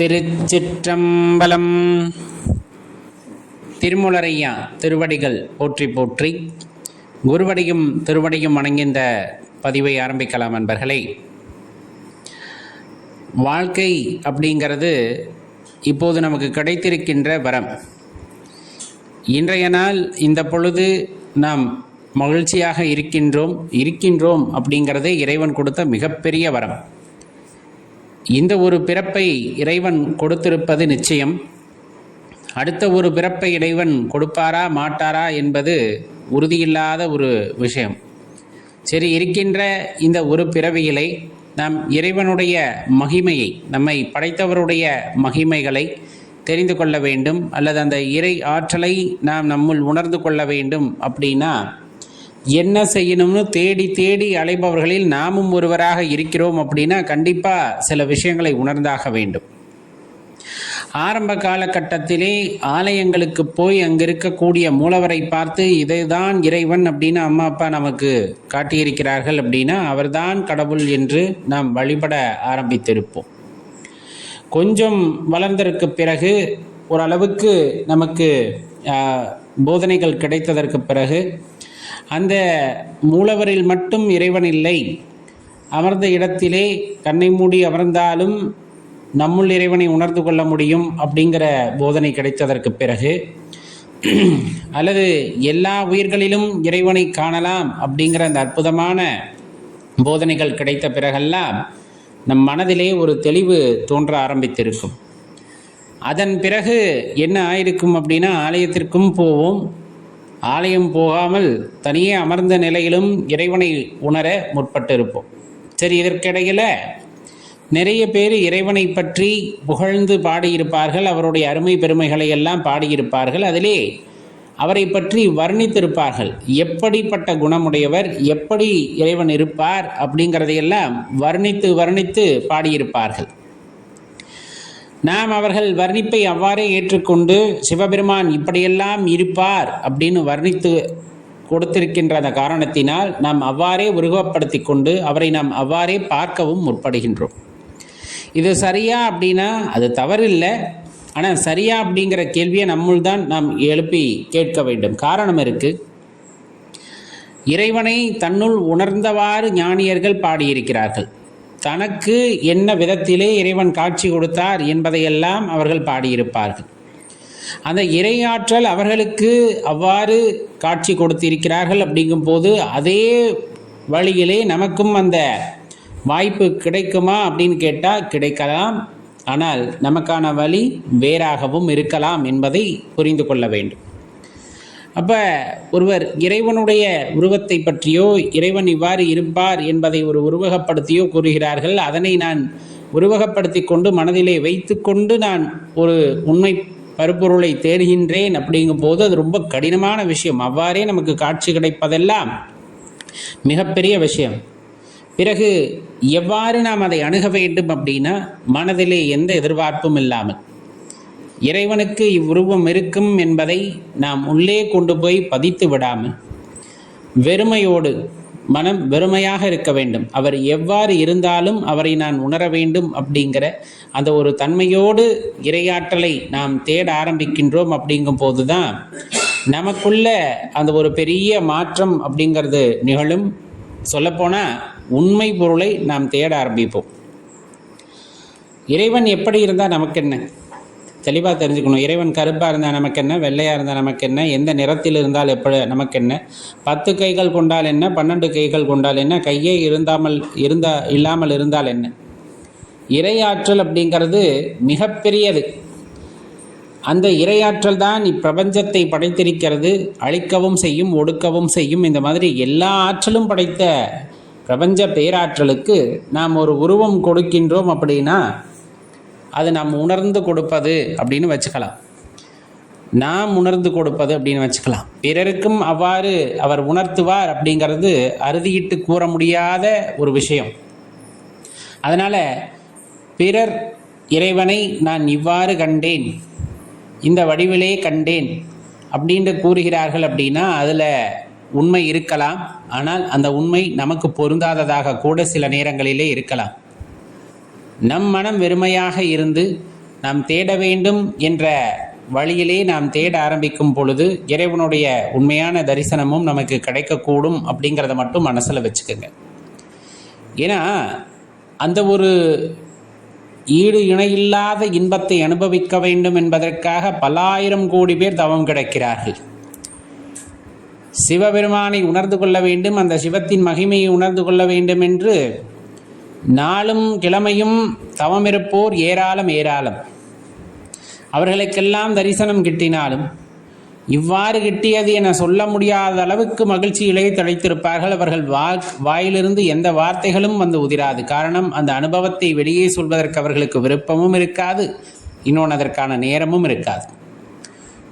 திருச்சிற்றம்பலம். திருமுலரையா திருவடிகள் போற்றி போற்றி. குருவடியும் திருவடியும் வணங்கின்ற பதிவை ஆரம்பிக்கலாம் நண்பர்களே. வாழ்க்கை அப்படிங்கிறது இப்போது நமக்கு கிடைத்திருக்கின்ற வரம். இன்றைய நாள் இந்த பொழுது நாம் மகிழ்ச்சியாக இருக்கின்றோம் இருக்கின்றோம் அப்படிங்கிறதே இறைவன் கொடுத்த மிகப்பெரிய வரம். இந்த ஒரு பிறப்பை இறைவன் கொடுத்திருப்பது நிச்சயம். அடுத்த ஒரு பிறப்பை இறைவன் கொடுப்பாரா மாட்டாரா என்பது உறுதியில்லாத ஒரு விஷயம். சரி இருக்கின்ற இந்த ஒரு பிறவியிலை நாம் இறைவனுடைய மகிமையை நம்மை படைத்தவருடைய மகிமைகளை தெரிந்து கொள்ள வேண்டும். அல்லது அந்த இறை ஆற்றலை நாம் நம்முள் உணர்ந்து கொள்ள வேண்டும் அப்படின்னா என்ன செய்யணும்னு தேடி தேடி அலைபவர்களில் நாமும் ஒருவராக இருக்கிறோம் அப்படின்னா கண்டிப்பாக சில விஷயங்களை உணர்ந்தாக வேண்டும். ஆரம்ப காலகட்டத்திலே ஆலயங்களுக்கு போய் அங்கே இருக்கக்கூடிய மூலவரை பார்த்து இதைதான் இறைவன் அப்படின்னு அம்மா அப்பா நமக்கு காட்டியிருக்கிறார்கள் அப்படின்னா அவர்தான் கடவுள் என்று நாம் வழிபட ஆரம்பித்திருப்போம். கொஞ்சம் வளர்ந்ததற்கு பிறகு ஓரளவுக்கு நமக்கு போதனைகள் கிடைத்ததற்கு பிறகு அந்த மூலவரில் மட்டும் இறைவன் இல்லை. அமர்ந்த இடத்திலே கண்ணை மூடி அமர்ந்தாலும் நம்முள் இறைவனை உணர்ந்து கொள்ள முடியும் அப்படிங்கிற போதனை கிடைத்ததற்கு பிறகு அல்லது எல்லா உயிர்களிலும் இறைவனை காணலாம் அப்படிங்கிற அந்த அற்புதமான போதனைகள் கிடைத்த பிறகெல்லாம் நம் மனதிலே ஒரு தெளிவு தோன்ற ஆரம்பித்திருக்கும். அதன் பிறகு என்ன ஆயிருக்கும் அப்படின்னா ஆலயத்திற்கும் போவோம். ஆலயம் போகாமல் தனியே அமர்ந்த நிலையிலும் இறைவனை உணர முற்பட்டிருப்போம். சரி இதற்கிடையில் நிறைய பேர் இறைவனை பற்றி புகழ்ந்து பாடியிருப்பார்கள் அவருடைய அருமை பெருமைகளை எல்லாம் பாடியிருப்பார்கள். அதிலே அவரை பற்றி வர்ணித்திருப்பார்கள். எப்படிப்பட்ட குணமுடையவர் எப்படி இறைவன் இருப்பார் அப்படிங்கிறதையெல்லாம் வர்ணித்து வர்ணித்து பாடியிருப்பார்கள். நாம் அவர்கள் வர்ணிப்பை அவ்வாறே ஏற்றுக்கொண்டு சிவபெருமான் இப்படியெல்லாம் இருப்பார் அப்படின்னு வர்ணித்து கொடுத்திருக்கின்ற அந்த காரணத்தினால் நாம் அவ்வாறே உருவப்படுத்தி கொண்டு அவரை நாம் அவ்வாறே பார்க்கவும் முற்படுகின்றோம். இது சரியா அப்படின்னா அது தவறில்லை. ஆனால் சரியா அப்படிங்கிற கேள்வியை நம்முள் தான் நாம் எழுப்பி கேட்க வேண்டும். காரணம் இருக்குது இறைவனை தன்னுள் உணர்ந்தவாறு ஞானியர்கள் பாடியிருக்கிறார்கள். தனக்கு என்ன விதத்திலே இறைவன் காட்சி கொடுத்தார் என்பதையெல்லாம் அவர்கள் பாடியிருப்பார்கள். அந்த இறையாற்றல் அவர்களுக்கு அவ்வாறு காட்சி கொடுத்திருக்கிறார்கள் அப்படிங்கும்போது அதே வழியிலே நமக்கும் அந்த வாய்ப்பு கிடைக்குமா அப்படின்னு கேட்டால் கிடைக்கலாம். ஆனால் நமக்கான வழி வேறாகவும் இருக்கலாம் என்பதை புரிந்து கொள்ள வேண்டும். அப்போ ஒருவர் இறைவனுடைய உருவத்தை பற்றியோ இறைவன் இவ்வாறு இருப்பார் என்பதை ஒரு உருவகப்படுத்தியோ கூறுகிறார்கள். அதனை நான் உருவகப்படுத்தி கொண்டு மனதிலே வைத்துக்கொண்டு நான் ஒரு உண்மை பருப்பொருளை தேடுகின்றேன் அப்படிங்கும்போது அது ரொம்ப கடினமான விஷயம். அவ்வாறே நமக்கு காட்சி கிடைப்பதெல்லாம் மிகப்பெரிய விஷயம். பிறகு எவ்வாறு நாம் அதை அணுக வேண்டும் அப்படின்னா மனதிலே எந்த எதிர்பார்ப்பும் இல்லாமல். இறைவனுக்கு இவ்வுருவம் இருக்கும் என்பதை நாம் உள்ளே கொண்டு போய் பதித்து விடாமல் வெறுமையோடு மனம் வெறுமையாக இருக்க வேண்டும். அவர் எவ்வாறு இருந்தாலும் அவரை நான் உணர வேண்டும் அப்படிங்கிற அந்த ஒரு தன்மையோடு இரையாற்றலை நாம் தேட ஆரம்பிக்கின்றோம் அப்படிங்கும் போது தான் நமக்குள்ள அந்த ஒரு பெரிய மாற்றம் அப்படிங்கிறது நிகழும். சொல்லப்போனால் உண்மை பொருளை நாம் தேட ஆரம்பிப்போம். இறைவன் எப்படி இருந்தால் நமக்கு என்ன தெளிவாக தெரிஞ்சுக்கணும். இறைவன் கருப்பாக இருந்தால் நமக்கு என்ன வெள்ளையாக இருந்தால் நமக்கு என்ன எந்த நிறத்தில் இருந்தால் எப்படி நமக்கு என்ன பத்து கைகள் கொண்டால் என்ன? பன்னெண்டு கைகள் கொண்டால் என்ன? கையே இருந்தாமல் இருந்தா இல்லாமல் இருந்தால் என்ன? இறையாற்றல் அப்படிங்கிறது மிகப்பெரியது. அந்த இறையாற்றல் தான் இப்பிரபஞ்சத்தை படைத்திருக்கிறது. அழிக்கவும் செய்யும் ஒடுக்கவும் செய்யும். இந்த மாதிரி எல்லா ஆற்றலும் படைத்த பிரபஞ்ச பேராற்றலுக்கு நாம் ஒரு உருவம் கொடுக்கின்றோம் அப்படின்னா அது நாம் உணர்ந்து கொடுப்பது அப்படின்னு வச்சுக்கலாம். நாம் உணர்ந்து கொடுப்பது அப்படின்னு வச்சுக்கலாம். பிறருக்கும் அவ்வாறு அவர் உணர்த்துவார் அப்படிங்கிறது அறுதியிட்டு கூற முடியாத ஒரு விஷயம். அதனால் பிறர் இறைவனை நான் இவ்வாறு கண்டேன் இந்த வடிவிலே கண்டேன் அப்படின்ட்டு கூறுகிறார்கள் அப்படின்னா அதில் உண்மை இருக்கலாம். ஆனால் அந்த உண்மை நமக்கு பொருந்தாததாக கூட சில நேரங்களிலே இருக்கலாம். நம் மனம் வெறுமையாக இருந்து நாம் தேட வேண்டும் என்ற வழியிலே நாம் தேட ஆரம்பிக்கும் பொழுது இறைவனுடைய உண்மையான தரிசனமும் நமக்கு கிடைக்கக்கூடும் அப்படிங்கிறத மட்டும் மனசில் வச்சுக்கோங்க. ஏன்னா அந்த ஒரு ஈடு இணையில்லாத இன்பத்தை அனுபவிக்க வேண்டும் என்பதற்காக பல்லாயிரம் கோடி பேர் தவம் கிடக்கிறார்கள். சிவபெருமானை உணர்ந்து கொள்ள வேண்டும் அந்த சிவத்தின் மகிமையை உணர்ந்து கொள்ள வேண்டும் என்று நாளும் கிழமையும் தவமிருப்போர் ஏராளம் ஏராளம். அவர்களுக்கெல்லாம் தரிசனம் கிட்டினாலும் இவ்வாறு கிட்டியது என சொல்ல முடியாத அளவுக்கு மகிழ்ச்சியிலே திளைத்திருப்பார்கள் அவர்கள் வா வாயிலிருந்து எந்த வார்த்தைகளும் வந்து உதிராது. காரணம் அந்த அனுபவத்தை வெளியே சொல்வதற்கு அவர்களுக்கு விருப்பமும் இருக்காது இன்னொன்று அதற்கான நேரமும் இருக்காது.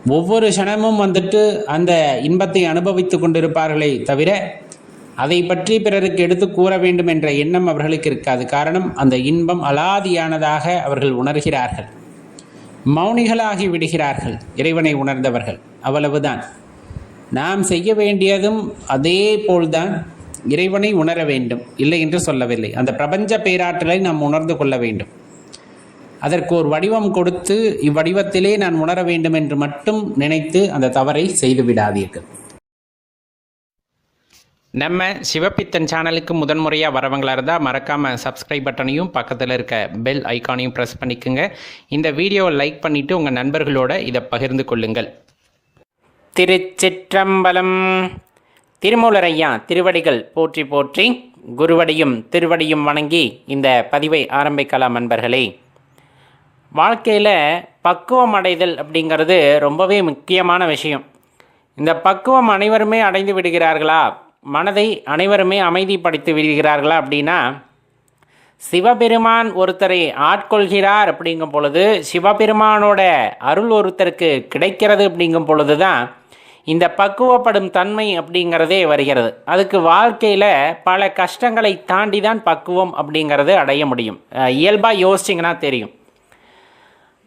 ஒவ்வொரு க்ஷணமும் வந்துட்டு அந்த இன்பத்தை அனுபவித்து கொண்டிருப்பார்களே தவிர அதை பற்றி பிறருக்கு எடுத்து கூற வேண்டும் என்ற எண்ணம் அவர்களுக்கு இருக்காது. காரணம் அந்த இன்பம் அலாதியானதாக அவர்கள் உணர்கிறார்கள். மௌனிகளாகி விடுகிறார்கள் இறைவனை உணர்ந்தவர்கள். அவ்வளவுதான். நாம் செய்ய வேண்டியதும் அதே போல்தான் இறைவனை உணர வேண்டும். இல்லை என்று சொல்லவில்லை. அந்த பிரபஞ்ச பேராற்றலை நாம் உணர்ந்து கொள்ள வேண்டும். அதற்கு ஒரு வடிவம் கொடுத்து இவ்வடிவத்திலே நான் உணர வேண்டும் என்று மட்டும் நினைத்து அந்த தவறை செய்து விடாதீர்கள் நம்ம சிவப்பித்தன் சேனலுக்கு முதன்முறையாக வரவங்களாக இருந்தால் மறக்காமல் சப்ஸ்கிரைப் பட்டனையும் பக்கத்தில் இருக்க பெல் ஐக்கானையும் ப்ரெஸ் பண்ணிக்கோங்க. இந்த வீடியோவை லைக் பண்ணிவிட்டு உங்கள் நண்பர்களோட இதை பகிர்ந்து கொள்ளுங்கள். திருச்சிற்றம்பலம் திருமூலரையா திருவடிகள் போற்றி போற்றி குருவடியும் திருவடியும் வணங்கி இந்த பதிவை ஆரம்பிக்கலாம் நண்பர்களே. வாழ்க்கையில் பக்குவம் அடைதல் அப்படிங்கிறது ரொம்பவே முக்கியமான விஷயம். இந்த பக்குவம் அனைவருமே அடைந்து விடுகிறார்களா? மனதை அனைவருமே அமைதிப்படுத்தி விடுகிறார்களா அப்படின்னா சிவபெருமான் ஒருத்தரை ஆட்கொள்கிறார் அப்படிங்கும் பொழுது சிவபெருமானோட அருள் ஒருத்தருக்கு கிடைக்கிறது அப்படிங்கும் பொழுது தான் இந்த பக்குவப்படும் தன்மை அப்படிங்கிறதே வருகிறது. அதுக்கு வாழ்க்கையில் பல கஷ்டங்களை தாண்டி தான் பக்குவம் அப்படிங்கிறது அடைய முடியும். இயல்பாக யோசிச்சிங்கன்னா தெரியும்.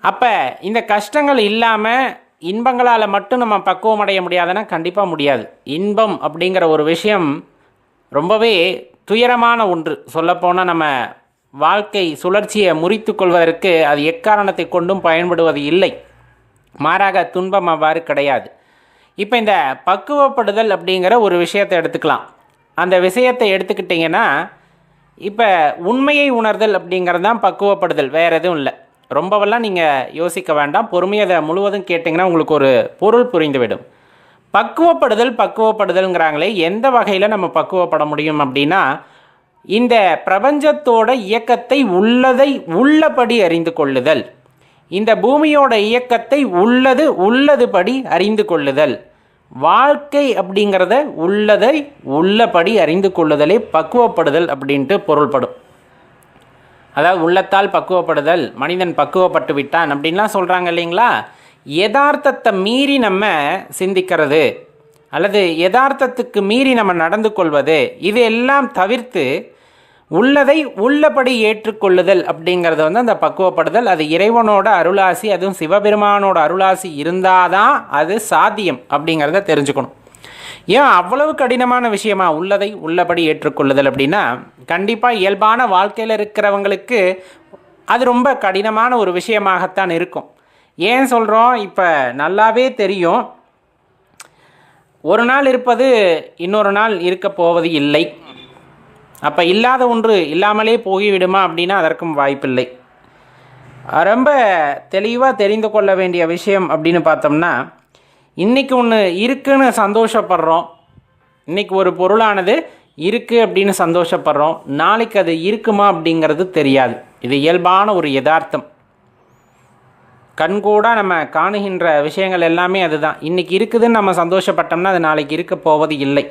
அப்போ இந்த கஷ்டங்கள் இல்லாமல் இன்பங்களால் மட்டும் நம்ம பக்குவம் அடைய முடியாதுன்னா கண்டிப்பாக முடியாது. இன்பம் அப்படிங்கிற ஒரு விஷயம் ரொம்பவே துயரமான ஒன்று. சொல்லப்போனால் நம்ம வாழ்க்கை சுழற்சியை முறித்து கொள்வதற்கு அது எக்காரணத்தை கொண்டும் பயன்படுவது இல்லை. மாறாக துன்பம் அவ்வாறு கிடையாது. இப்போ இந்த பக்குவப்படுதல் அப்படிங்கிற ஒரு விஷயத்தை எடுத்துக்கலாம். அந்த விஷயத்தை எடுத்துக்கிட்டிங்கன்னா இப்போ உண்மையை உணர்தல் அப்படிங்கிறது தான் பக்குவப்படுதல். வேறு எதுவும் இல்லை. ரொம்பவெல்லாம் நீங்கள் யோசிக்க வேண்டாம். பொறுமையை அதை முழுவதும் கேட்டிங்கன்னா உங்களுக்கு ஒரு பொருள் புரிந்துவிடும். பக்குவப்படுதல் பக்குவப்படுதல்ங்கிறாங்களே எந்த வகையில் நம்ம பக்குவப்பட முடியும் அப்படின்னா இந்த பிரபஞ்சத்தோட இயக்கத்தை உள்ளதை உள்ளபடி அறிந்து கொள்ளுதல். இந்த பூமியோட இயக்கத்தை உள்ளது உள்ளதுபடி அறிந்து கொள்ளுதல். வாழ்க்கை அப்படிங்கிறத உள்ளதை உள்ளபடி அறிந்து கொள்ளுதலே பக்குவப்படுதல் அப்படின்ட்டு பொருள்படும். அதாவது உள்ளத்தால் பக்குவப்படுதல் மனிதன் பக்குவப்பட்டு விட்டான் அப்படின்லாம் சொல்கிறாங்க இல்லைங்களா? யதார்த்தத்தை மீறி நம்ம சிந்திக்கிறது அல்லது யதார்த்தத்துக்கு மீறி நம்ம நடந்து கொள்வது இது எல்லாம் தவிர்த்து உள்ளதை உள்ளபடி ஏற்றுக்கொள்ளுதல் அப்படிங்கிறது வந்து அந்த பக்குவப்படுதல். அது இறைவனோட அருளாசி அதுவும் சிவபெருமானோட அருளாசி இருந்தாதான் அது சாத்தியம் அப்படிங்கிறத தெரிஞ்சுக்கணும். ஏன் அவ்வளவு கடினமான விஷயமா உள்ளதை உள்ளபடி ஏற்றுக்கொள்ளுதல் அப்படின்னா கண்டிப்பாக இயல்பான வாழ்க்கையில் இருக்கிறவங்களுக்கு அது ரொம்ப கடினமான ஒரு விஷயமாகத்தான் இருக்கும். ஏன் சொல்கிறோம் இப்போ நல்லாவே தெரியும். ஒரு நாள் இருப்பது இன்னொரு நாள் இருக்க போவது இல்லை. அப்போ இல்லாத ஒன்று இல்லாமலே போய்விடுமா அப்படின்னா அதற்கும் வாய்ப்பில்லை. ரொம்ப தெளிவாக தெரிந்து கொள்ள வேண்டிய விஷயம் அப்படின்னு பார்த்தோம்னா இன்றைக்கி ஒன்று இருக்குன்னு சந்தோஷப்படுறோம். இன்றைக்கி ஒரு பொருளானது இருக்குது அப்படின்னு சந்தோஷப்படுறோம். நாளைக்கு அது இருக்குமா அப்படிங்கிறது தெரியாது. இது இயல்பான ஒரு யதார்த்தம். கண்கூடாக நம்ம காணுகின்ற விஷயங்கள் எல்லாமே அதுதான். இன்றைக்கி இருக்குதுன்னு நம்ம சந்தோஷப்பட்டோம்னா அது நாளைக்கு இருக்க போவது இல்லை.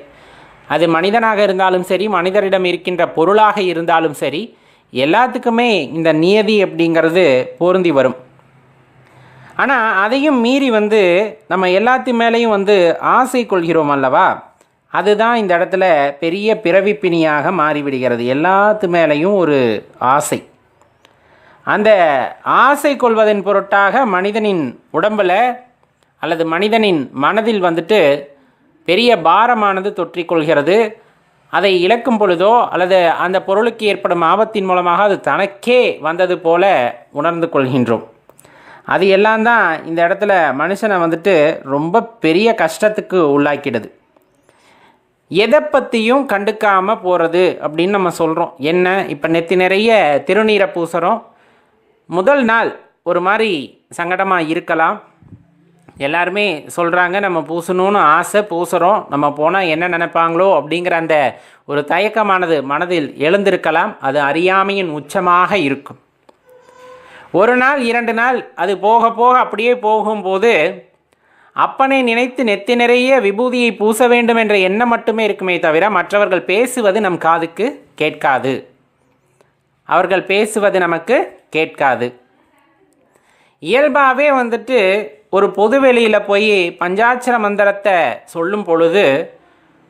அது மனிதனாக இருந்தாலும் சரி மனிதரிடம் இருக்கின்ற பொருளாக இருந்தாலும் சரி எல்லாத்துக்குமே இந்த நியதி அப்படிங்கிறது பொருந்தி வரும். ஆனால் அதையும் மீறி வந்து நம்ம எல்லாத்து மேலேயும் வந்து ஆசை கொள்கிறோம் அல்லவா? அதுதான் இந்த இடத்துல பெரிய பிறவிப்பிணியாக மாறிவிடுகிறது. எல்லாத்து மேலேயும் ஒரு ஆசை. அந்த ஆசை கொள்வதன் பொருட்டாக மனிதனின் உடம்பில் அல்லது மனிதனின் மனதில் வந்துட்டு பெரிய பாரமானது தொற்றிக்கொள்கிறது. அதை இழக்கும் பொழுதோ அல்லது அந்த பொருளுக்கு ஏற்படும் ஆபத்தின் மூலமாக அது தனக்கே வந்தது போல உணர்ந்து கொள்கின்றோம். அது எல்லாம் தான் இந்த இடத்துல மனுஷனை வந்துட்டு ரொம்ப பெரிய கஷ்டத்துக்கு உள்ளாக்கிடுது. எதை பற்றியும் கண்டுக்காமல் போகிறது அப்படின்னு நம்ம சொல்கிறோம் என்ன? இப்போ நெத்தி நிறைய திருநீரை பூசுகிறோம் முதல் நாள் ஒரு மாதிரி சங்கடமாக இருக்கலாம். எல்லாருமே சொல்கிறாங்க நம்ம பூசணும்னு ஆசை பூசுகிறோம் நம்ம போனால் என்ன நினைப்பாங்களோ அப்படிங்கிற அந்த ஒரு தயக்கமானது மனதில் எழுந்திருக்கலாம். அது அறியாமையின் உச்சமாக இருக்கும். ஒரு நாள் இரண்டு நாள் அது போக போக அப்படியே போகும்போது அப்பனை நினைத்து நெத்தி நிறைய விபூதியை பூச வேண்டும் என்ற எண்ணம் மட்டுமே இருக்குமே தவிர மற்றவர்கள் பேசுவது நம் காதுக்கு கேட்காது. அவர்கள் பேசுவது நமக்கு கேட்காது. இயல்பாகவே வந்துட்டு ஒரு பொது வெளியில் போய் பஞ்சாட்சர மந்திரத்தை சொல்லும் பொழுது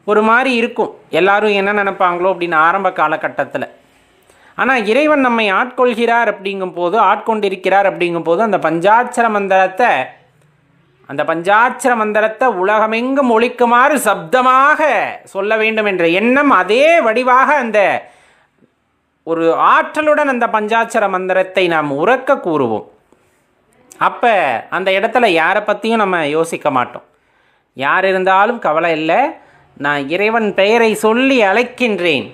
ஒரு மாதிரி இருக்கும். எல்லாரும் என்ன நினைப்பாங்களோ அப்படின்னு ஆரம்ப காலகட்டத்தில். ஆனால் இறைவன் நம்மை ஆட்கொள்கிறார் அப்படிங்கும் போது ஆட்கொண்டிருக்கிறார் அப்படிங்கும் போது அந்த பஞ்சாட்சர மந்திரத்தை அந்த பஞ்சாட்சர மந்திரத்தை உலகமெங்கும் ஒழிக்குமாறு சப்தமாக சொல்ல வேண்டும் என்ற எண்ணம் அதே வடிவாக அந்த ஒரு ஆற்றலுடன் அந்த பஞ்சாட்சர மந்திரத்தை நாம் உறக்க கூறுவோம். அப்போ அந்த இடத்துல யாரை பற்றியும் நம்ம யோசிக்க மாட்டோம். யார் இருந்தாலும் கவலை இல்லை. நான் இறைவன் பெயரை சொல்லி அழைக்கின்றேன்.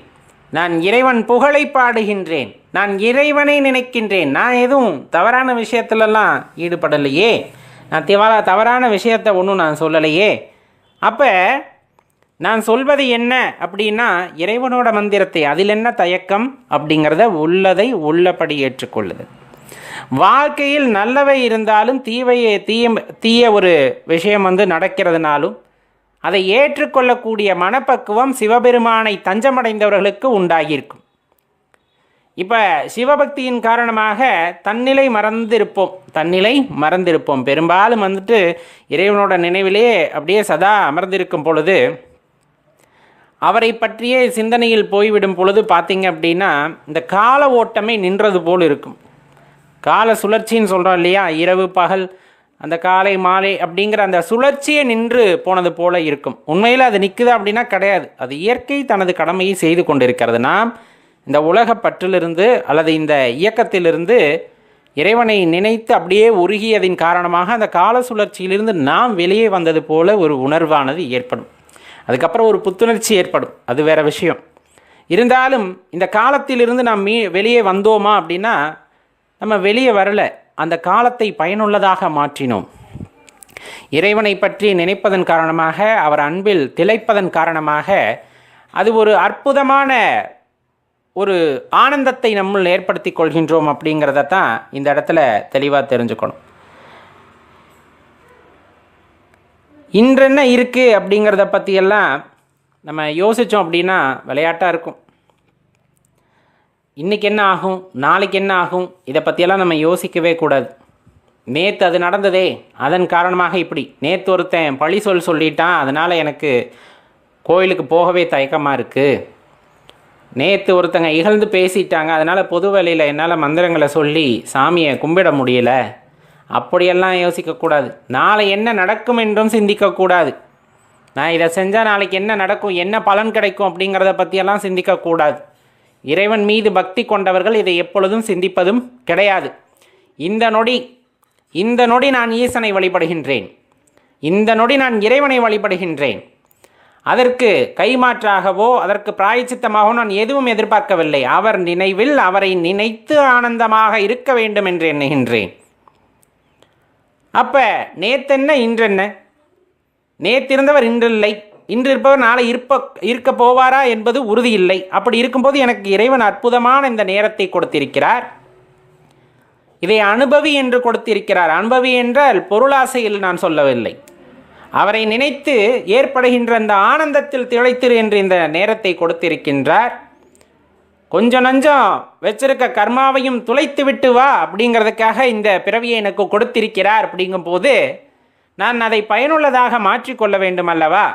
நான் இறைவன் புகழை பாடுகின்றேன். நான் இறைவனை நினைக்கின்றேன். நான் எதுவும் தவறான விஷயத்துலலாம் ஈடுபடலையே. நான் திவா தவறான விஷயத்தை ஒன்றும் நான் சொல்லலையே. அப்போ நான் சொல்வது என்ன அப்படின்னா இறைவனோட மந்திரத்தை அதில் என்ன தயக்கம் அப்படிங்கிறத உள்ளதை உள்ளபடி ஏற்றுக்கொள்ளுது. வாழ்க்கையில் நல்லவை இருந்தாலும் தீவையை தீய தீய ஒரு விஷயம் வந்து நடக்கிறதுனாலும் அதை ஏற்றுக்கொள்ளக்கூடிய மனப்பக்குவம் சிவபெருமானை தஞ்சமடைந்தவர்களுக்கு உண்டாகியிருக்கும். இப்போ சிவபக்தியின் காரணமாக தன்னிலை மறந்திருப்போம். தன்னிலை மறந்திருப்போம். பெரும்பாலும் வந்துட்டு இறைவனோட நினைவிலே அப்படியே சதா அமர்ந்திருக்கும் பொழுது அவரை பற்றியே சிந்தனையில் போய்விடும் பொழுது பார்த்தீங்க அப்படின்னா இந்த கால ஓட்டமே நின்றது போல் இருக்கும். கால சுழற்சின்னு சொல்கிறோம் இல்லையா? இரவு பகல் அந்த காலை மாலை அப்படிங்கிற அந்த சுழற்சியே நின்று போனது போல இருக்கும். உண்மையில் அது நிற்குது அப்படின்னா கிடையாது. அது இயற்கை தனது கடமையை செய்து கொண்டிருக்கிறது. நாம் இந்த உலக பற்றிலிருந்து அல்லது இந்த இயக்கத்திலிருந்து இறைவனை நினைத்து அப்படியே உருகியதின் காரணமாக அந்த கால சுழற்சியிலிருந்து நாம் வெளியே வந்தது போல ஒரு உணர்வானது ஏற்படும். அதுக்கப்புறம் ஒரு புத்துணர்ச்சி ஏற்படும். அது வேற விஷயம். இருந்தாலும் இந்த காலத்திலிருந்து நாம் மீ வெளியே வந்தோமா அப்படின்னா நம்ம வெளியே வரலை. அந்த காலத்தை பயனுள்ளதாக மாற்றினோம். இறைவனை பற்றி நினைப்பதன் காரணமாக அவர் அன்பில் திளைப்பதன் காரணமாக அது ஒரு அற்புதமான ஒரு ஆனந்தத்தை நம்முள் ஏற்படுத்தி கொள்கின்றோம் அப்படிங்கிறத தான் இந்த இடத்துல தெளிவாக தெரிஞ்சுக்கணும். இன்றென்ன இருக்குது அப்படிங்கிறத பற்றியெல்லாம் நம்ம யோசித்தோம் அப்படின்னா விளையாட்டாக இருக்கும். இன்றைக்கி என்ன ஆகும்? நாளைக்கு என்ன ஆகும்? இதை பற்றியெல்லாம் நம்ம யோசிக்கவே கூடாது. நேற்று அது நடந்ததே. அதன் காரணமாக இப்படி. நேற்று ஒருத்தன் பழி சொல் சொல்லிட்டான். அதனால் எனக்கு கோயிலுக்கு போகவே தயக்கமாக இருக்குது நேற்று ஒருத்தங்க இகழ்ந்து பேசிட்டாங்க. அதனால் பொது வேலையில் என்னால் மந்திரங்களை சொல்லி சாமியை கும்பிட முடியல. அப்படியெல்லாம் யோசிக்கக்கூடாது நாளை என்ன நடக்கும் என்றும் சிந்திக்கக்கூடாது நான் இதை செஞ்சால் நாளைக்கு என்ன நடக்கும்? என்ன பலன் கிடைக்கும் அப்படிங்கிறத பற்றியெல்லாம் சிந்திக்கக்கூடாது இறைவன் மீது பக்தி கொண்டவர்கள் இதை எப்பொழுதும் சிந்திப்பதும் கிடையாது. இந்த நொடி இந்த நொடி நான் ஈசனை வழிபடுகின்றேன். இந்த நொடி நான் இறைவனை வழிபடுகின்றேன். அதற்கு கைமாற்றாகவோ அதற்கு பிராயச்சித்தமாகவோ நான் எதுவும் எதிர்பார்க்கவில்லை. அவர் நினைவில் அவரை நினைத்து ஆனந்தமாக இருக்க வேண்டும் என்று எண்ணுகின்றேன். அப்ப நேத்தென்ன இன்றென்ன? நேத்திருந்தவர் இன்றில்லை. இன்று இருப்பவர் நாளை இருப்ப இருக்க போவாரா என்பது உறுதியில்லை. அப்படி இருக்கும்போது எனக்கு இறைவன் அற்புதமான இந்த நேரத்தை கொடுத்திருக்கிறார். இதை அனுபவி என்று கொடுத்திருக்கிறார். அனுபவி என்றால் பொருளாசையில் நான் சொல்லவில்லை. அவரை நினைத்து ஏற்படுகின்ற அந்த ஆனந்தத்தில் திளைத்திரு என்று இந்த நேரத்தை கொடுத்திருக்கின்றார். கொஞ்சம் நஞ்சம் வச்சிருக்க கர்மாவையும் துளைத்து விட்டு வா அப்படிங்கிறதுக்காக இந்த பிறவியை எனக்கு கொடுத்திருக்கிறார் அப்படிங்கும்போது நான் அதை பயனுள்ளதாக மாற்றிக்கொள்ள வேண்டும் அல்லவா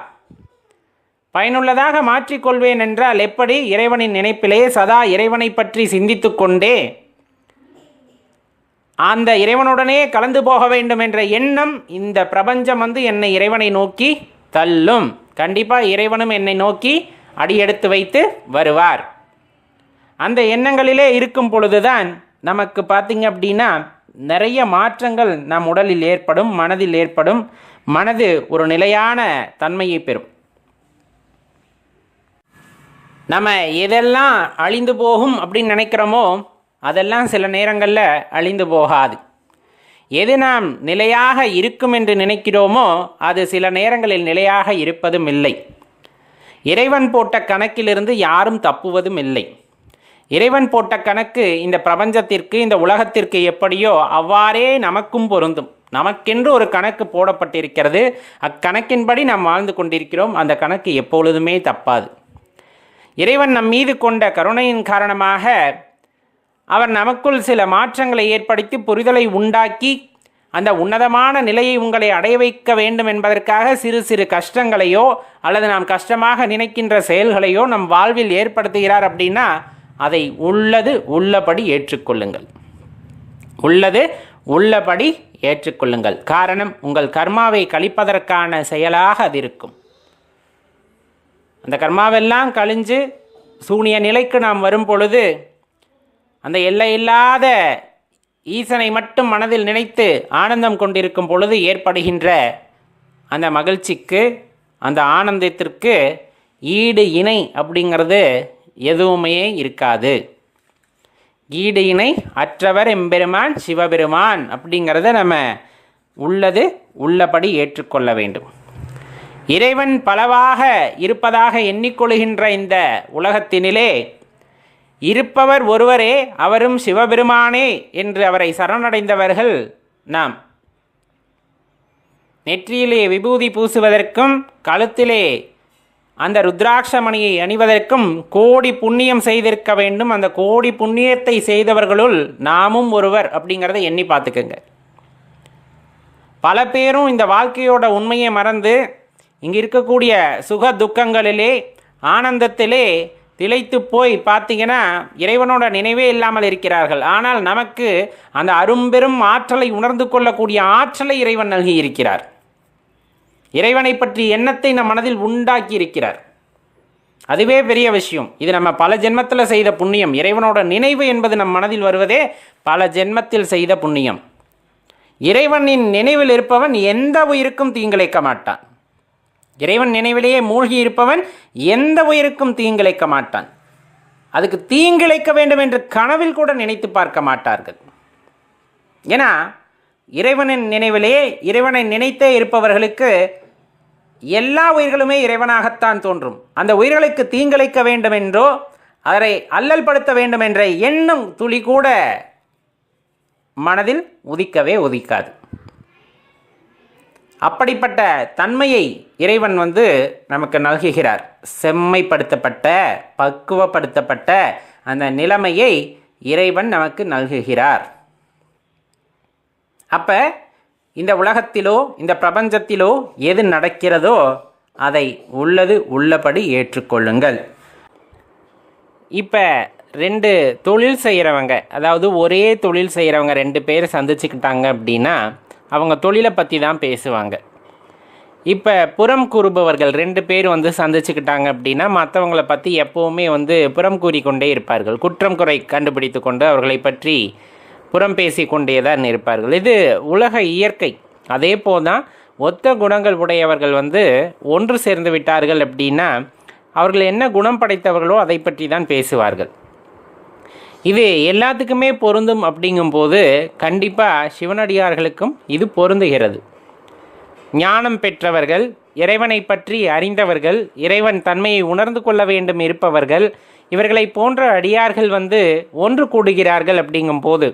பயனுள்ளதாக மாற்றிக்கொள்வேன் என்றால் எப்படி? இறைவனின் நினைப்பிலே சதா இறைவனை பற்றி சிந்தித்து கொண்டே அந்த இறைவனுடனே கலந்து போக வேண்டும் என்ற எண்ணம் இந்த பிரபஞ்சம் வந்து என்னை இறைவனை நோக்கி தள்ளும். கண்டிப்பாக இறைவனும் என்னை நோக்கி அடியெடுத்து வைத்து வருவார். அந்த எண்ணங்களிலே இருக்கும் பொழுதுதான் நமக்கு பார்த்திங்க அப்படின்னா நிறைய மாற்றங்கள் நம் உடலில் ஏற்படும் மனதில் ஏற்படும். மனது ஒரு நிலையான தன்மையை பெறும். நம்ம எதெல்லாம் அழிந்து போகும் அப்படின்னு நினைக்கிறோமோ அதெல்லாம் சில நேரங்களில் அழிந்து போகாது. எது நாம் நிலையாக இருக்கும் என்று நினைக்கிறோமோ அது சில நேரங்களில் நிலையாக இருப்பதும் இல்லை. இறைவன் போட்ட கணக்கிலிருந்து யாரும் தப்புவதும் இல்லை. இறைவன் போட்ட கணக்கு இந்த பிரபஞ்சத்திற்கு இந்த உலகத்திற்கு எப்படியோ அவ்வாறே நமக்கும் பொருந்தும். நமக்கென்று ஒரு கணக்கு போடப்பட்டிருக்கிறது. அக்கணக்கின்படி நாம் வாழ்ந்து கொண்டிருக்கிறோம். அந்த கணக்கு எப்பொழுதுமே தப்பாது. இறைவன் நம் மீது கொண்ட கருணையின் காரணமாக அவர் நமக்குள் சில மாற்றங்களை ஏற்படுத்தி புரிதலை உண்டாக்கி அந்த உன்னதமான நிலையை உங்களை அடைய வைக்க வேண்டும் என்பதற்காக சிறு சிறு கஷ்டங்களையோ அல்லது நாம் கஷ்டமாக நினைக்கின்ற செயல்களையோ நம் வாழ்வில் ஏற்படுத்துகிறார் அப்படின்னா அதை உள்ளது உள்ளபடி ஏற்றுக்கொள்ளுங்கள். உள்ளது உள்ளபடி ஏற்றுக்கொள்ளுங்கள். காரணம் உங்கள் கர்மாவை கழிப்பதற்கான செயலாக அது இருக்கும். அந்த கர்மாவெல்லாம் கழிஞ்சு சூனிய நிலைக்கு நாம் வரும் பொழுது அந்த எல்லையில்லாத ஈசனை மட்டும் மனதில் நினைத்து ஆனந்தம் கொண்டிருக்கும் பொழுது ஏற்படுகின்ற அந்த மகிழ்ச்சிக்கு அந்த ஆனந்தத்திற்கு ஈடு இணை அப்படிங்கிறது எதுவுமே இருக்காது. ஈடு இணை அற்றவர் எம்பெருமான் சிவபெருமான் அப்படிங்கிறத நம்ம உள்ளது உள்ளபடி ஏற்றுக்கொள்ள வேண்டும். இறைவன் பலவாக இருப்பதாக எண்ணிக்கொள்கின்ற இந்த உலகத்தினிலே இருப்பவர் ஒருவரே அவரும் சிவபெருமானே என்று அவரை சரணடைந்தவர்கள் நாம். நெற்றியிலே விபூதி பூசுவதற்கும் கழுத்திலே அந்த ருத்ராட்சமணியை அணிவதற்கும் கோடி புண்ணியம் செய்திருக்க வேண்டும். அந்த கோடி புண்ணியத்தை செய்தவர்களுள் நாமும் ஒருவர் அப்படிங்கிறத எண்ணி பார்த்துக்கோங்க. பல பேரும் இந்த வாழ்க்கையோட உண்மையை மறந்து இங்கே இருக்கக்கூடிய சுக துக்கங்களிலே ஆனந்தத்திலே திளைத்து போய் பார்த்தீங்கன்னா இறைவனோட நினைவே இல்லாமல் இருக்கிறார்கள். ஆனால் நமக்கு அந்த அரும்பெரும் ஆற்றலை உணர்ந்து கொள்ளக்கூடிய ஆற்றலை இறைவன் நல்கி இருக்கிறார். இறைவனை பற்றி எண்ணத்தை நம் மனதில் உண்டாக்கி இருக்கிறார். அதுவே பெரிய விஷயம். இது நம்ம பல ஜென்மத்தில் செய்த புண்ணியம். இறைவனோட நினைவு என்பது நம் மனதில் வருவதே பல ஜென்மத்தில் செய்த புண்ணியம். இறைவனின் நினைவில் இருப்பவன் எந்த உயிருக்கும் தீங்கிழைக்க மாட்டான். இறைவன் நினைவிலேயே மூழ்கி இருப்பவன் எந்த உயிருக்கும் தீங்கிழைக்க மாட்டான். அதுக்கு தீங்கிழைக்க வேண்டும் என்று கனவில் கூட நினைத்து பார்க்க மாட்டார்கள். ஏன்னா இறைவனின் நினைவிலே இறைவனை நினைத்தே இருப்பவர்களுக்கு எல்லா உயிர்களுமே இறைவனாகத்தான் தோன்றும். அந்த உயிர்களுக்கு தீங்கிழைக்க வேண்டும் என்றோ அதை அல்லல் படுத்த வேண்டும் என்ற எண்ணம் துளி கூட மனதில் உதிக்கவே உதிக்காது. அப்படிப்பட்ட தன்மையை இறைவன் வந்து நமக்கு நல்குகிறார். செம்மைப்படுத்தப்பட்ட பக்குவப்படுத்தப்பட்ட அந்த நிலைமையை இறைவன் நமக்கு நல்குகிறார். அப்போ இந்த உலகத்திலோ இந்த பிரபஞ்சத்திலோ எது நடக்கிறதோ அதை உள்ளது உள்ளபடி ஏற்றுக்கொள்ளுங்கள். இப்போ ரெண்டு தொழில் செய்கிறவங்க அதாவது ஒரே தொழில் செய்கிறவங்க ரெண்டு பேர் சந்திச்சுக்கிட்டாங்க அப்படின்னா அவங்க தொழிலை பற்றி தான் பேசுவாங்க. இப்போ புறம் கூறுபவர்கள் ரெண்டு பேர் வந்து சந்திச்சுக்கிட்டாங்க அப்படின்னா மற்றவங்களை பற்றி எப்போவுமே வந்து புறம் கூறிக்கொண்டே இருப்பார்கள். குற்றம் குறை கண்டுபிடித்து கொண்டு அவர்களை பற்றி புறம் பேசி கொண்டே தான் இருப்பார்கள். இது உலக இயற்கை. அதே போல் தான் ஒத்த குணங்கள் உடையவர்கள் வந்து ஒன்று சேர்ந்து விட்டார்கள் அப்படின்னா அவர்கள் என்ன குணம் படைத்தவர்களோ அதை பற்றி தான் பேசுவார்கள். இது எல்லாத்துக்குமே பொருந்தும் அப்படிங்கும்போது கண்டிப்பாக சிவனடியார்களுக்கும் இது பொருந்துகிறது. ஞானம் பெற்றவர்கள் இறைவனை பற்றி அறிந்தவர்கள் இறைவன் தன்மையை உணர்ந்து கொள்ள வேண்டும் இருப்பவர்கள் இவர்களை போன்ற அடியார்கள் வந்து ஒன்று கூடுகிறார்கள் அப்படிங்கும்போது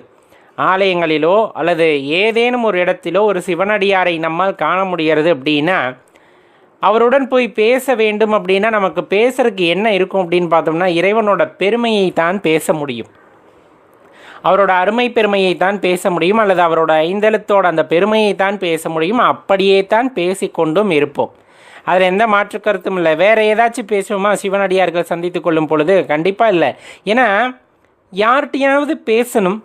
ஆலயங்களிலோ அல்லது ஏதேனும் ஒரு இடத்திலோ ஒரு சிவனடியாரை நம்மால் காண முடிகிறது அப்படின்னா அவருடன் போய் பேச வேண்டும் அப்படின்னா நமக்கு பேசுறதுக்கு என்ன இருக்கும் அப்படின்னு பார்த்தோம்னா இறைவனோட பெருமையை தான் பேச முடியும். அவரோட அருமை பெருமையை தான் பேச முடியும் அல்லது அவரோட ஐந்தெழுத்தோட அந்த பெருமையை தான் பேச முடியும். அப்படியே தான் பேசிக்கொண்டும் இருப்போம். அதில் எந்த மாற்று கருத்தும் இல்லை. வேறு ஏதாச்சும் பேசுவோமா? சிவனடியார்கள் சந்தித்து கொள்ளும் பொழுது? கண்டிப்பாக இல்லை. ஏன்னா யார்கிட்டையாவது பேசணும்.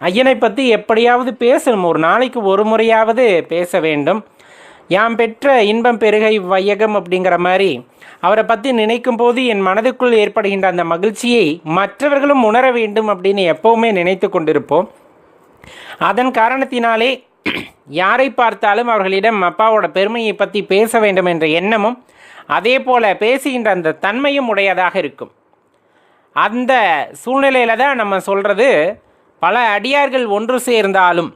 ஐயனை பற்றி எப்படியாவது பேசணும். ஒரு நாளைக்கு ஒரு முறையாவது பேச வேண்டும். யாம் பெற்ற இன்பம் பெருகை வையகம் அப்படிங்கிற மாதிரி அவரை பற்றி நினைக்கும் போது என் மனதுக்குள் ஏற்படுகின்ற அந்த மகிழ்ச்சியை மற்றவர்களும் உணர வேண்டும் அப்படின்னு எப்போவுமே நினைத்து கொண்டிருப்போம். அதன் காரணத்தினாலே யாரை பார்த்தாலும் அவர்களிடம் அப்பாவோட பெருமையை பற்றி பேச வேண்டும் என்ற எண்ணமும் அதே போல் பேசுகின்ற அந்த தன்மையும் உடையதாக இருக்கும். அந்த சூழ்நிலையில் தான் நம்ம சொல்கிறது பல அடியார்கள் ஒன்று சேர்ந்தாலும்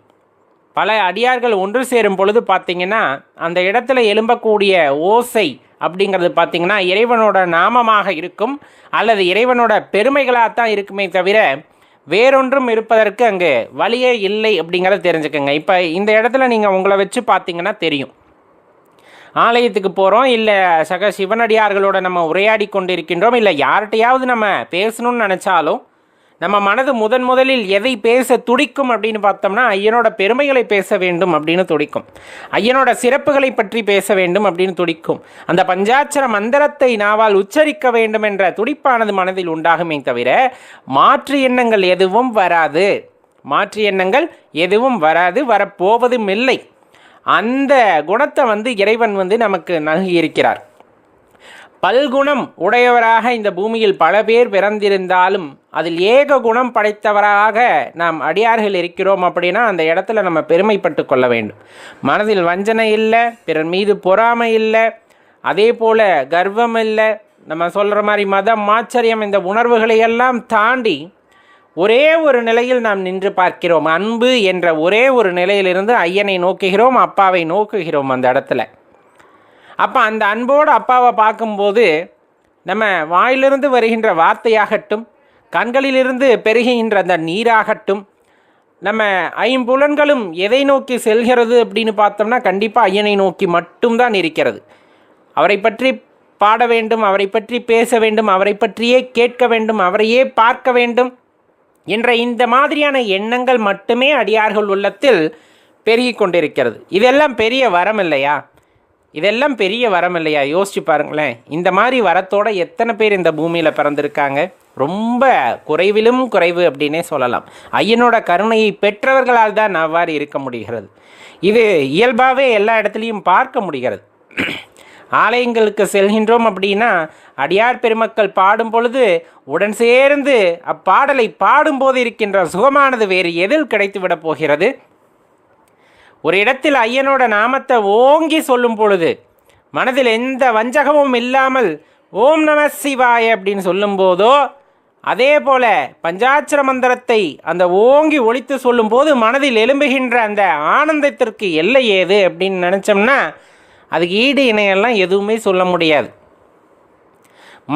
பல அடியார்கள் ஒன்று சேரும் பொழுது பார்த்தீங்கன்னா அந்த இடத்துல எழும்பக்கூடிய ஓசை அப்படிங்கிறது பார்த்தீங்கன்னா இறைவனோட நாமமாக இருக்கும் அல்லது இறைவனோட பெருமைகளாக தான் இருக்குமே தவிர வேறொன்றும் இருப்பதற்கு அங்கே வழியே இல்லை அப்படிங்கிறத தெரிஞ்சுக்கோங்க. இப்போ இந்த இடத்துல நீங்கள் உங்களை வச்சு பார்த்தீங்கன்னா தெரியும். ஆலயத்துக்கு போகிறோம் இல்லை சக சிவனடியார்களோட நம்ம உரையாடி கொண்டிருக்கின்றோம் இல்லை யார்கிட்டையாவது நம்ம பேசணும்னு நினச்சாலும் நம்ம மனது முதன் முதலில் எதை பேச துடிக்கும் அப்படின்னு பார்த்தோம்னா ஐயனோட பெருமைகளை பேச வேண்டும் அப்படின்னு துடிக்கும். ஐயனோட சிறப்புகளை பற்றி பேச வேண்டும் அப்படின்னு துடிக்கும். அந்த பஞ்சாட்சர மந்திரத்தை நாவால் உச்சரிக்க வேண்டும் என்ற துடிப்பானது மனதில் உண்டாகுமே தவிர மாற்று எண்ணங்கள் எதுவும் வராது. மாற்று எண்ணங்கள் எதுவும் வராது வரப்போவதும் இல்லை அந்த குணத்தை வந்து இறைவன் வந்து நமக்கு நல்கியிருக்கிறார். பல்குணம் உடையவராக இந்த பூமியில் பல பேர் பிறந்திருந்தாலும் அதில் ஏக குணம் படைத்தவராக நாம் அடியார்கள் இருக்கிறோம் அப்படின்னா அந்த இடத்துல நம்ம பெருமைப்பட்டு கொள்ள வேண்டும். மனதில் வஞ்சனை இல்லை பிறர் மீது பொறாமை இல்லை அதே போல கர்வம் இல்லை நம்ம சொல்கிற மாதிரி மதம் ஆச்சரியம் இந்த உணர்வுகளை எல்லாம் தாண்டி ஒரே ஒரு நிலையில் நாம் நின்று பார்க்கிறோம். அன்பு என்ற ஒரே ஒரு நிலையிலிருந்து ஐயனை நோக்குகிறோம் அப்பாவை நோக்குகிறோம் அந்த இடத்துல. அப்போ அந்த அன்போடு அப்பாவை பார்க்கும்போது நம்ம வாயிலிருந்து வருகின்ற வார்த்தையாகட்டும் கண்களிலிருந்து பெருகுகின்ற அந்த நீராகட்டும் நம்ம ஐம்புலன்களும் எதை நோக்கி செல்கிறது அப்படின்னு பார்த்தோம்னா கண்டிப்பாக ஐயனை நோக்கி மட்டும்தான் இருக்கிறது. அவரை பற்றி பாட வேண்டும் அவரை பற்றி பேச வேண்டும் அவரை பற்றியே கேட்க வேண்டும் அவரையே பார்க்க வேண்டும் என்ற இந்த மாதிரியான எண்ணங்கள் மட்டுமே அடியார்கள் உள்ளத்தில் பெருகி கொண்டிருக்கிறது. இதெல்லாம் பெரிய வரம் இல்லையா? இதெல்லாம் பெரிய வரம் இல்லையா யோசிச்சு பாருங்களேன். இந்த மாதிரி வரத்தோட எத்தனை பேர் இந்த பூமியில் பிறந்திருக்காங்க? ரொம்ப குறைவிலும் குறைவு அப்படின்னே சொல்லலாம். ஐயனோட கருணையை பெற்றவர்களால் தான் அவ்வாறு இருக்க முடிகிறது. இது இயல்பாகவே எல்லா இடத்துலையும் பார்க்க முடிகிறது. ஆலயங்களுக்கு செல்கின்றோம் அப்படின்னா அடியார் பெருமக்கள் பாடும் பொழுது உடன் சேர்ந்து அப்பாடலை பாடும்போது இருக்கின்ற சுகமானது வேறு எதில் கிடைத்துவிடப் போகிறது? ஒரு இடத்தில் ஐயனோட நாமத்தை ஓங்கி சொல்லும் பொழுது மனதில் எந்த வஞ்சகமும் இல்லாமல் ஓம் நம சிவாய அப்படின்னு சொல்லும்போதோ அதே போல பஞ்சாட்சர மந்திரத்தை அந்த ஓங்கி ஒழித்து சொல்லும்போது மனதில் எழும்புகின்ற அந்த ஆனந்தத்திற்கு எல்லை ஏது அப்படின்னு நினச்சோம்னா அதுக்கு ஈடு இணையெல்லாம் எதுவுமே சொல்ல முடியாது.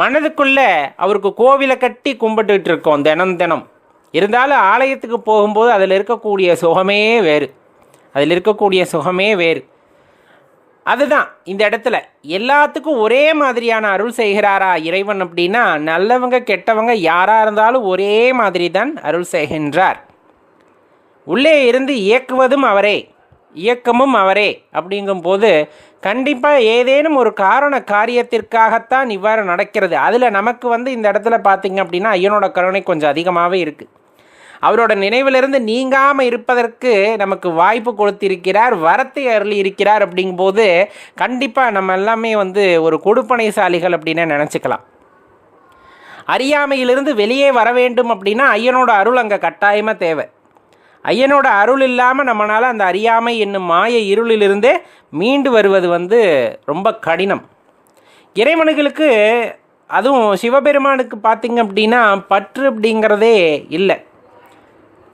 மனதுக்குள்ள அவருக்கு கோவிலை கட்டி கும்பிட்டுக்கிட்டு இருக்கோம் தினம் தினம். இருந்தாலும் ஆலயத்துக்கு போகும்போது அதில் இருக்கக்கூடிய சுகமே வேறு. அதில் இருக்கக்கூடிய சுகமே வேறு. அதுதான் இந்த இடத்துல. எல்லாத்துக்கும் ஒரே மாதிரியான அருள் செய்கிறாரா இறைவன் அப்படின்னா நல்லவங்க கெட்டவங்க யாராக இருந்தாலும் ஒரே மாதிரி தான் அருள் செய்கின்றார். உள்ளே இருந்து இயக்குவதும் அவரே இயக்கமும் அவரே அப்படிங்கும்போது கண்டிப்பாக ஏதேனும் ஒரு காரண காரியத்திற்காகத்தான் இவ்வாறு நடக்கிறது. அதில் நமக்கு வந்து இந்த இடத்துல பார்த்தீங்க அப்படின்னா ஐயனோட கருணை கொஞ்சம் அதிகமாகவே இருக்குது அவரோட நினைவிலிருந்து நீங்காமல் இருப்பதற்கு நமக்கு வாய்ப்பு கொடுத்திருக்கிறார் வரத்தை அருளி இருக்கிறார் அப்படிங்கும்போது கண்டிப்பாக நம்ம எல்லாமே வந்து ஒரு கொடுப்பனைசாலிகள் அப்படின்னு நினச்சிக்கலாம். அறியாமையிலிருந்து வெளியே வர வேண்டும் அப்படின்னா ஐயனோட அருள் அங்கே கட்டாயமாக தேவை. ஐயனோட அருள் இல்லாமல் நம்மளால் அந்த அறியாமை என்னும் மாய இருளிலிருந்தே மீண்டு வருவது வந்து ரொம்ப கடினம். இறைவனுகளுக்கு அதுவும் சிவபெருமானுக்கு பார்த்திங்க அப்படின்னா பற்று அப்படிங்கிறதே இல்லை.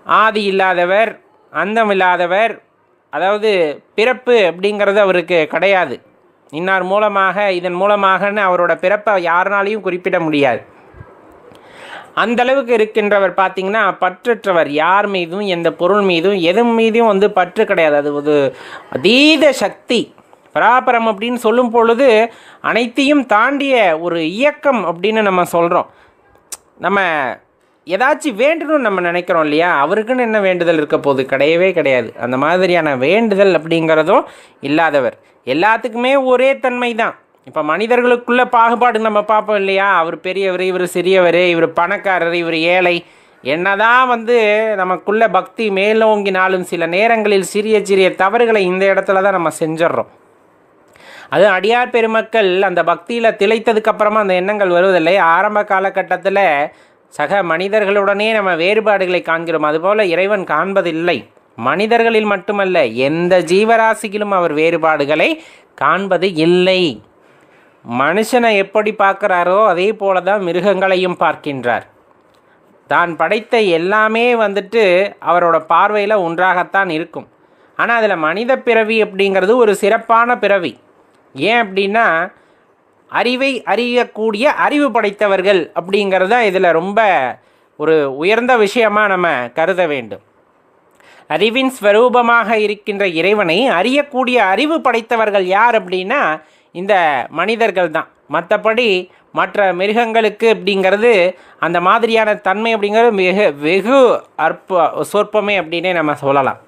ஆதி இல்லாதவர் அந்தம் இல்லாதவர் அதாவது பிறப்பு அப்படிங்கிறது அவருக்கு கிடையாது. இன்னார் மூலமாக இதன் மூலமாகன்னு அவரோட பிறப்பை யாருனாலையும் குறிப்பிட முடியாது. அந்த அளவுக்கு இருக்கின்றவர் பார்த்தீங்கன்னா பற்றற்றவர். யார் மீதும் எந்த பொருள் மீதும் எது மீதும் வந்து பற்று கிடையாது. அது ஒரு அதீத சக்தி. பராபரம் அப்படின்னு சொல்லும் பொழுது அனைத்தையும் தாண்டிய ஒரு இயக்கம் அப்படின்னு நம்ம சொல்கிறோம் நம்ம ஏதாச்சும் வேண்டணும்னு நம்ம நினைக்கிறோம் இல்லையா? அவருக்குன்னு என்ன வேண்டுதல் இருக்க போகுது? கிடையவே கிடையாது. அந்த மாதிரியான வேண்டுதல் அப்படிங்கிறதும் இல்லாதவர். எல்லாத்துக்குமே ஒரே தன்மை தான் இப்போ மனிதர்களுக்குள்ள பாகுபாடு நம்ம பார்ப்போம் இல்லையா? அவர் பெரியவர் இவர் சிறியவர் இவர் பணக்காரர் இவர் ஏழை. என்னதான் வந்து நமக்குள்ள பக்தி மேலோங்கினாலும் சில நேரங்களில் சிறிய சிறிய தவறுகளை இந்த இடத்துல தான் நம்ம செஞ்சிடறோம். அது அடியார் பெருமக்கள் அந்த பக்தியில் திளைத்ததுக்கப்புறமா அந்த எண்ணங்கள் வருவதில்லை. ஆரம்ப காலகட்டத்தில் சக மனிதர்களுடனே நம்ம வேறுபாடுகளை காண்கிறோம். அதுபோல இறைவன் காண்பதில்லை. மனிதர்களில் மட்டுமல்ல எந்த ஜீவராசியிலும் அவர் வேறுபாடுகளை காண்பது இல்லை. மனுஷனை எப்படி பார்க்குறாரோ அதே போல தான் மிருகங்களையும் பார்க்கின்றார். தான் படைத்த எல்லாமே வந்துட்டு அவரோட பார்வையில் ஒன்றாகத்தான் இருக்கும். ஆனால் அதில் மனித பிறவி அப்படிங்கிறது ஒரு சிறப்பான பிறவி. ஏன் அப்படின்னா அறிவை அறியக்கூடிய அறிவு படைத்தவர்கள் அப்படிங்கிறது தான் இதில் ரொம்ப ஒரு உயர்ந்த விஷயமா நம்ம கருத வேண்டும். அறிவின் ஸ்வரூபமாக இருக்கின்ற இறைவனை அறியக்கூடிய அறிவு படைத்தவர்கள் யார் அப்படின்னா இந்த மனிதர்கள் தான். மற்றபடி மற்ற மிருகங்களுக்கு அப்படிங்கிறது அந்த மாதிரியான தன்மை அப்படிங்கிறது மிக வெகு அற்ப சொற்பமே அப்படின்னே நம்ம சொல்லலாம்.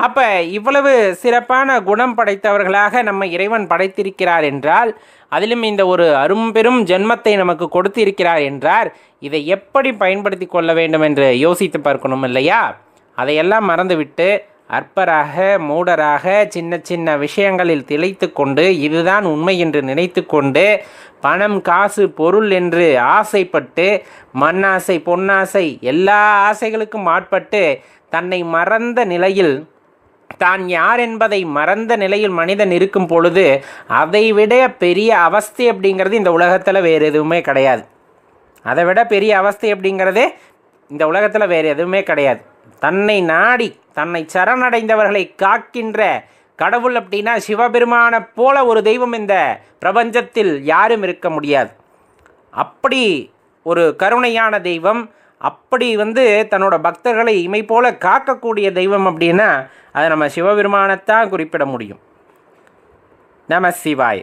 அப்போ இவ்வளவு சிறப்பான குணம் படைத்தவர்களாக நம்ம இறைவன் படைத்திருக்கிறார் என்றால் அதிலும் இந்த ஒரு அரும்பெரும் ஜென்மத்தை நமக்கு கொடுத்திருக்கிறார் என்றார் இதை எப்படி பயன்படுத்தி கொள்ள வேண்டும் என்று யோசித்து பார்க்கணும் இல்லையா? அதையெல்லாம் மறந்துவிட்டு அற்பராக மூடராக சின்ன சின்ன விஷயங்களில் திளைத்து கொண்டு இதுதான் உண்மை என்று நினைத்து கொண்டு பணம் காசு பொருள் என்று ஆசைப்பட்டு மண்ணாசை பொன்னாசை எல்லா ஆசைகளுக்கும் ஆட்பட்டு தன்னை மறந்த நிலையில் தான் யார் என்பதை மறந்த நிலையில் மனிதன் இருக்கும் பொழுது அதை விட பெரிய அவஸ்தை அப்படிங்கிறது இந்த உலகத்தில் வேறு எதுவுமே கிடையாது. அதை விட பெரிய அவஸ்தை அப்படிங்கிறது இந்த உலகத்தில் வேறு எதுவுமே கிடையாது. தன்னை நாடி தன்னை சரணடைந்தவர்களை காக்கின்ற கடவுள் அப்படின்னா சிவபெருமானை போல ஒரு தெய்வம் இந்த பிரபஞ்சத்தில் யாரும் இருக்க முடியாது. அப்படி ஒரு கருணையான தெய்வம் அப்படி வந்து தன்னோட பக்தர்களை இமை போல காக்கக்கூடிய தெய்வம் அப்படின்னா அதை நம்ம சிவபெருமானத்தான் குறிப்பிட முடியும். நம சிவாய்.